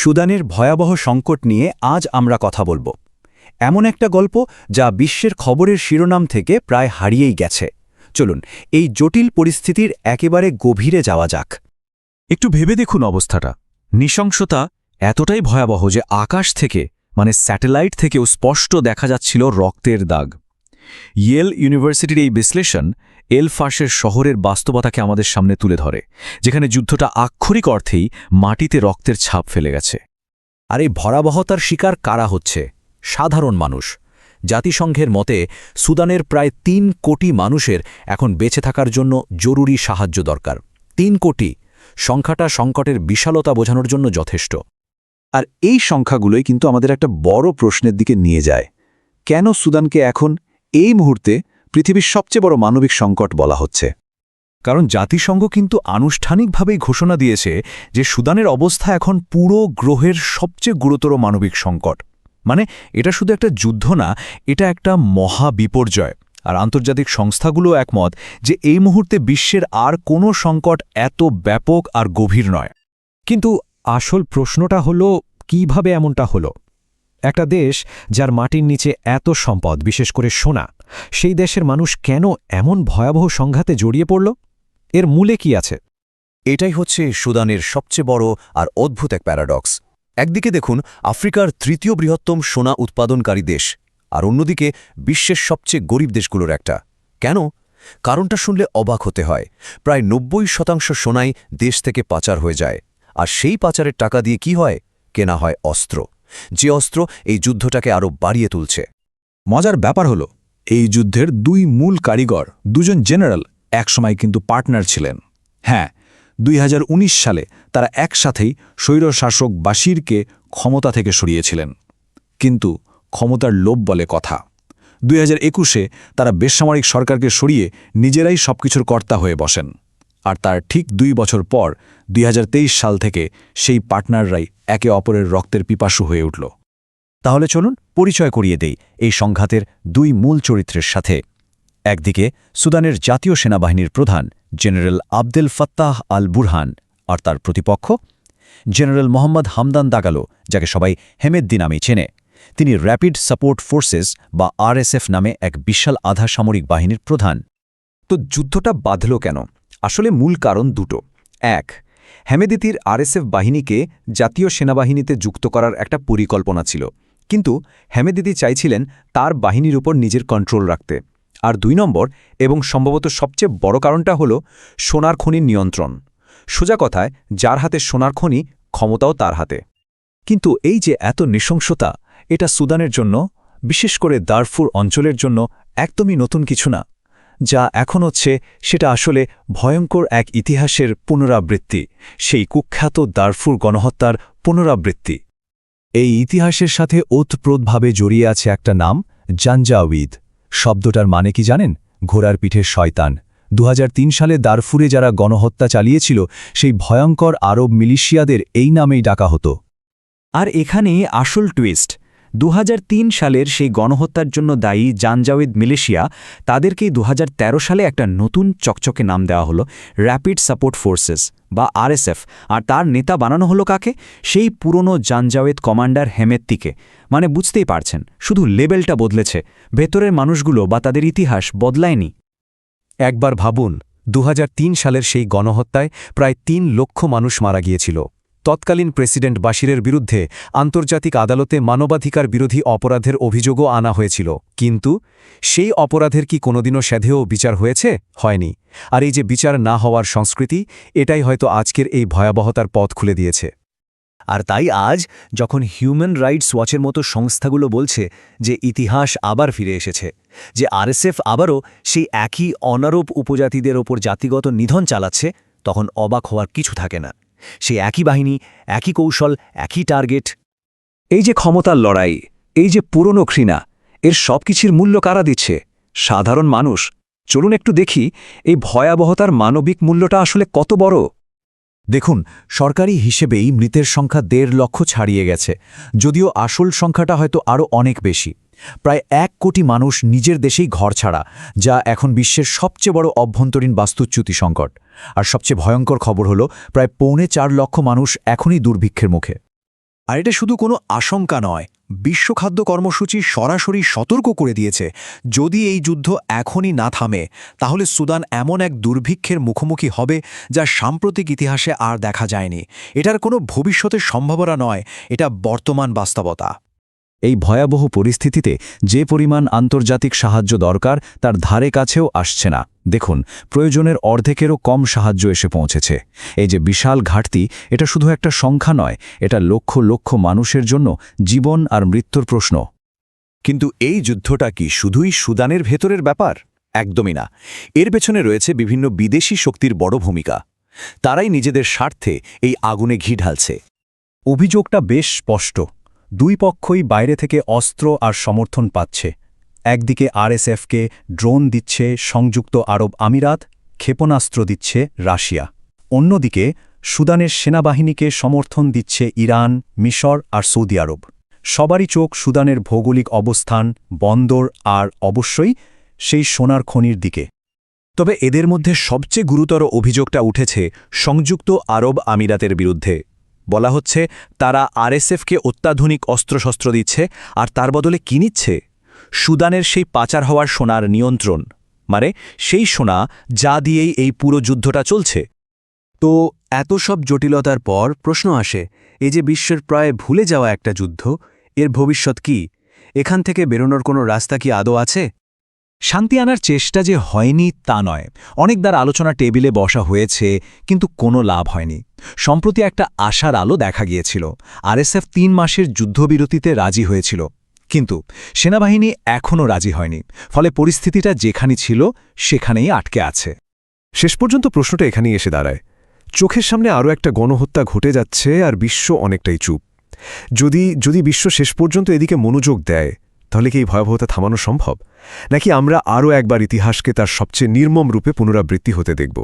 সুদানের ভয়াবহ সংকট নিয়ে আজ আমরা কথা বলব। এমন একটা গল্প যা বিশ্বের খবরের শিরোনাম থেকে প্রায় হারিয়েই গেছে। চলুন, এই জটিল পরিস্থিতির একেবারে গভীরে যাওয়া যাক। একটু ভেবে দেখুন অবস্থাটা। নৃশংসতা এতটাই ভয়াবহ যে আকাশ থেকে মানে স্যাটেলাইট থেকেও স্পষ্ট দেখা যাচ্ছিল রক্তের দাগ। ইয়েল ইউনিভার্সিটির এই বিশ্লেষণ এল এলফাসের শহরের বাস্তবতাকে আমাদের সামনে তুলে ধরে, যেখানে যুদ্ধটা আক্ষরিক অর্থেই মাটিতে রক্তের ছাপ ফেলে গেছে। আর এই ভরাবহতার শিকার কারা হচ্ছে? সাধারণ মানুষ। জাতিসংঘের মতে, সুদানের প্রায় তিন কোটি মানুষের এখন বেঁচে থাকার জন্য জরুরি সাহায্য দরকার। তিন কোটি! সংখ্যাটা সংকটের বিশালতা বোঝানোর জন্য যথেষ্ট। আর এই সংখ্যাগুলোই কিন্তু আমাদের একটা বড় প্রশ্নের দিকে নিয়ে যায়। কেন সুদানকে এখন এই মুহূর্তে পৃথিবীর সবচেয়ে বড় মানবিক সংকট বলা হচ্ছে। কারণ জাতিসংঘ কিন্তু আনুষ্ঠানিকভাবেই ঘোষণা দিয়েছে যে সুদানের অবস্থা এখন পুরো গ্রহের সবচেয়ে গুরুতর মানবিক সংকট। মানে এটা শুধু একটা যুদ্ধ না, এটা একটা মহা বিপর্যয়। আর আন্তর্জাতিক সংস্থাগুলো একমত যে এই মুহূর্তে বিশ্বের আর কোনো সংকট এত ব্যাপক আর গভীর নয়। কিন্তু আসল প্রশ্নটা হলো, কীভাবে এমনটা হলো? একটা দেশ যার মাটির নিচে এত সম্পদ, বিশেষ করে সোনা, সেই দেশের মানুষ কেন এমন ভয়াবহ সংঘাতে জড়িয়ে পড়ল? এর মূলে কি আছে? এটাই হচ্ছে সুদানের সবচেয়ে বড় আর অদ্ভুত এক প্যারাডক্স। একদিকে দেখুন, আফ্রিকার তৃতীয় বৃহত্তম সোনা উৎপাদনকারী দেশ, আর অন্যদিকে বিশ্বের সবচেয়ে গরিব দেশগুলোর একটা। কেন? কারণটা শুনলে অবাক হতে হয়। প্রায় নব্বই শতাংশ সোনাই দেশ থেকে পাচার হয়ে যায়, আর সেই পাচারের টাকা দিয়ে কি হয়? কেনা হয় অস্ত্র। যে অস্ত্র এই যুদ্ধটাকে আরও বাড়িয়ে তুলছে। মজার ব্যাপার হলো, এই যুদ্ধের দুই মূল কারিগর, দুজন জেনারেল, একসময় কিন্তু পার্টনার ছিলেন। হ্যাঁ দুই হাজার উনিশ সালে তারা একসাথেই স্বৈরশাসক বাশিরকে ক্ষমতা থেকে সরিয়েছিলেন। কিন্তু ক্ষমতার লোভ বলে কথা। দুই হাজার তারা বেসামরিক সরকারকে সরিয়ে নিজেরাই সবকিছুর কর্তা হয়ে বসেন। আর তার ঠিক দুই বছর পর দুই হাজার তেইশ সাল থেকে সেই পার্টনাররাই একে অপরের রক্তের পিপাসু হয়ে উঠল। তাহলে চলুন পরিচয় করিয়ে দেই এই সংঘাতের দুই মূল চরিত্রের সাথে। একদিকে সুদানের জাতীয় সেনাবাহিনীর প্রধান general Abdel Fattah al Burhan আর তার প্রতিপক্ষ জেনারেল মোহাম্মদ হামদান দাগালো, যাকে সবাই হেমেদ্দি নামেই চেনে। তিনি র্যাপিড সাপোর্ট ফোর্সেস বা আরএসএফ নামে এক বিশাল আধা সামরিক বাহিনীর প্রধান। তো যুদ্ধটা বাঁধল কেন? আসলে মূল কারণ দুটো। এক, হেমেদিতির আরএসএফ বাহিনীকে জাতীয় সেনাবাহিনীতে যুক্ত করার একটা পরিকল্পনা ছিল। কিন্তু হেমেদিতি চাইছিলেন তার বাহিনীর উপর নিজের কন্ট্রোল রাখতে। আর দুই নম্বর এবং সম্ভবত সবচেয়ে বড় কারণটা হল সোনার খনির নিয়ন্ত্রণ। সোজা কথায়, যার হাতে সোনার খনি, ক্ষমতাও তার হাতে। কিন্তু এই যে এত নৃশংসতা, এটা সুদানের জন্য, বিশেষ করে দারফুর অঞ্চলের জন্য, একদমই নতুন কিছু না। যা এখন হচ্ছে সেটা আসলে ভয়ঙ্কর এক ইতিহাসের পুনরাবৃত্তি, সেই কুখ্যাত দারফুর গণহত্যার পুনরাবৃত্তি। এই ইতিহাসের সাথে ওতপ্রোতভাবে জড়িয়ে আছে একটা নাম জাঞ্জাউইদ শব্দটার মানে কি জানেন? ঘোড়ার পিঠের শয়তান। দু হাজার তিন সালে দারফুরে যারা গণহত্যা চালিয়েছিল, সেই ভয়ঙ্কর আরব মিলিশিয়াদের এই নামেই ডাকা হতো। আর এখানে আসল টুইস্ট দু হাজার তিন সালের সেই গণহত্যার জন্য দায়ী জানজাওয়েদ মিলেশিয়া তাদেরকেই দুহাজার তেরো সালে একটা নতুন চকচকে নাম দেওয়া হলো র্যাপিড সাপোর্ট ফোর্সেস বা আরএসএফ আর তার নেতা বানানো হলো কাকে? সেই পুরনো জানজাওয়েদ কমান্ডার হেমেত্তিকে মানে বুঝতেই পারছেন, শুধু লেবেলটা বদলেছে, ভেতরের মানুষগুলো বা তাদের ইতিহাস বদলায়নি। একবার ভাবুন, দুহাজার তিন সালের সেই গণহত্যায় প্রায় তিন লক্ষ মানুষ মারা গিয়েছিল। তৎকালীন প্রেসিডেন্ট বাশিরের বিরুদ্ধে আন্তর্জাতিক আদালতে মানবাধিকার বিরোধী অপরাধের অভিযোগও আনা হয়েছিল। কিন্তু সেই অপরাধের কি কোনোদিনও সেধেও বিচার হয়েছে? হয়নি। আর এই যে বিচার না হওয়ার সংস্কৃতি, এটাই হয়তো আজকের এই ভয়াবহতার পথ খুলে দিয়েছে। আর তাই আজ যখন হিউম্যান রাইটস ওয়াচের মতো সংস্থাগুলো বলছে যে ইতিহাস আবার ফিরে এসেছে, যে আরএসএফ আবারও সেই একই অনারোপ উপজাতিদের ওপর জাতিগত নিধন চালাচ্ছে, তখন অবাক হওয়ার কিছু থাকে না। সেই একই বাহিনী, একই কৌশল, একই টার্গেট এই যে ক্ষমতার লড়াই, এই যে পুরনো ঘৃণা, এর সব কিছুর মূল্য কারা দিচ্ছে? সাধারণ মানুষ। চলুন একটু দেখি এই ভয়াবহতার মানবিক মূল্যটা আসলে কত বড়। দেখুন, সরকারি হিসেবেই মৃতের সংখ্যা দেড় লক্ষ ছাড়িয়ে গেছে, যদিও আসল সংখ্যাটা হয়তো আরও অনেক বেশি। প্রায় এক কোটি মানুষ নিজের দেশেই ঘর ছাড়া, যা এখন বিশ্বের সবচেয়ে বড় অভ্যন্তরীণ বাস্তুচ্যুতি সংকট। আর সবচেয়ে ভয়ঙ্কর খবর হলো, প্রায় পৌনে চার লক্ষ মানুষ এখনই দুর্ভিক্ষের মুখে। আর এটা শুধু কোনো আশঙ্কা নয়, বিশ্ব খাদ্য কর্মসূচি সরাসরি সতর্ক করে দিয়েছে। যদি এই যুদ্ধ এখনই না থামে, তাহলে সুদান এমন এক দুর্ভিক্ষের মুখোমুখি হবে, যা সাম্প্রতিক ইতিহাসে আর দেখা যায়নি। এটার কোনো ভবিষ্যতের সম্ভাবনা নয়, এটা বর্তমান বাস্তবতা। এই ভয়াবহ পরিস্থিতিতে যে পরিমাণ আন্তর্জাতিক সাহায্য দরকার, তার ধারে কাছেও আসছে না। দেখুন, প্রয়োজনের অর্ধেকেরও কম সাহায্য এসে পৌঁছেছে। এই যে বিশাল ঘাটতি, এটা শুধু একটা সংখ্যা নয়, এটা লক্ষ লক্ষ মানুষের জন্য জীবন আর মৃত্যুর প্রশ্ন। কিন্তু এই যুদ্ধটা কি শুধুই সুদানের ভেতরের ব্যাপার? একদমই না। এর পেছনে রয়েছে বিভিন্ন বিদেশি শক্তির বড় ভূমিকা। তারাই নিজেদের স্বার্থে এই আগুনে ঘি ঢালছে। অভিযোগটা বেশ স্পষ্ট। দুই পক্ষই বাইরে থেকে অস্ত্র আর সমর্থন পাচ্ছে। একদিকে আরএসএফকে ড্রোন দিচ্ছে সংযুক্ত আরব আমিরাত, ক্ষেপণাস্ত্র দিচ্ছে রাশিয়া। অন্যদিকে সুদানের সেনাবাহিনীকে সমর্থন দিচ্ছে ইরান, মিশর আর সৌদি আরব। সবারই চোখ সুদানের ভৌগোলিক অবস্থান, বন্দর আর অবশ্যই সেই সোনার খনির দিকে। তবে এদের মধ্যে সবচেয়ে গুরুতর অভিযোগটা উঠেছে সংযুক্ত আরব আমিরাতের বিরুদ্ধে। বলা হচ্ছে, তারা আরএসএফকে অত্যাধুনিক অস্ত্রশস্ত্র দিচ্ছে, আর তার বদলে কি নিচ্ছে? সুদানের সেই পাচার হওয়ার সোনার নিয়ন্ত্রণ। মানে সেই সোনা যা দিয়েই এই পুরো যুদ্ধটা চলছে। তো, এত সব জটিলতার পর প্রশ্ন আসে, এই যে বিশ্বের প্রায় ভুলে যাওয়া একটা যুদ্ধ, এর ভবিষ্যৎ কি? এখান থেকে বেরোনোর কোনো রাস্তা কি আদৌ আছে? শান্তি আনার চেষ্টা যে হয়নি তা নয়। অনেকবার আলোচনা টেবিলে বসা হয়েছে, কিন্তু কোনো লাভ হয়নি। সম্প্রতি একটা আশার আলো দেখা গিয়েছিল। আরএসএফ তিন মাসের যুদ্ধবিরতিতে রাজি হয়েছিল। কিন্তু সেনাবাহিনী এখনও রাজি হয়নি। ফলে পরিস্থিতিটা যেখানে ছিল, সেখানেই আটকে আছে। শেষ পর্যন্ত প্রশ্নটা এখানেই এসে দাঁড়ায়। চোখের সামনে আরও একটা গণহত্যা ঘটে যাচ্ছে আর বিশ্ব অনেকটাই চুপ। যদি যদি বিশ্ব শেষ পর্যন্ত এদিকে মনোযোগ দেয় তাহলে কি এই ভয়াবহতা থামানো সম্ভব? নাকি আমরা আরও একবার ইতিহাসকে তার সবচেয়ে নির্মম রূপে পুনরাবৃত্তি হতে দেখব?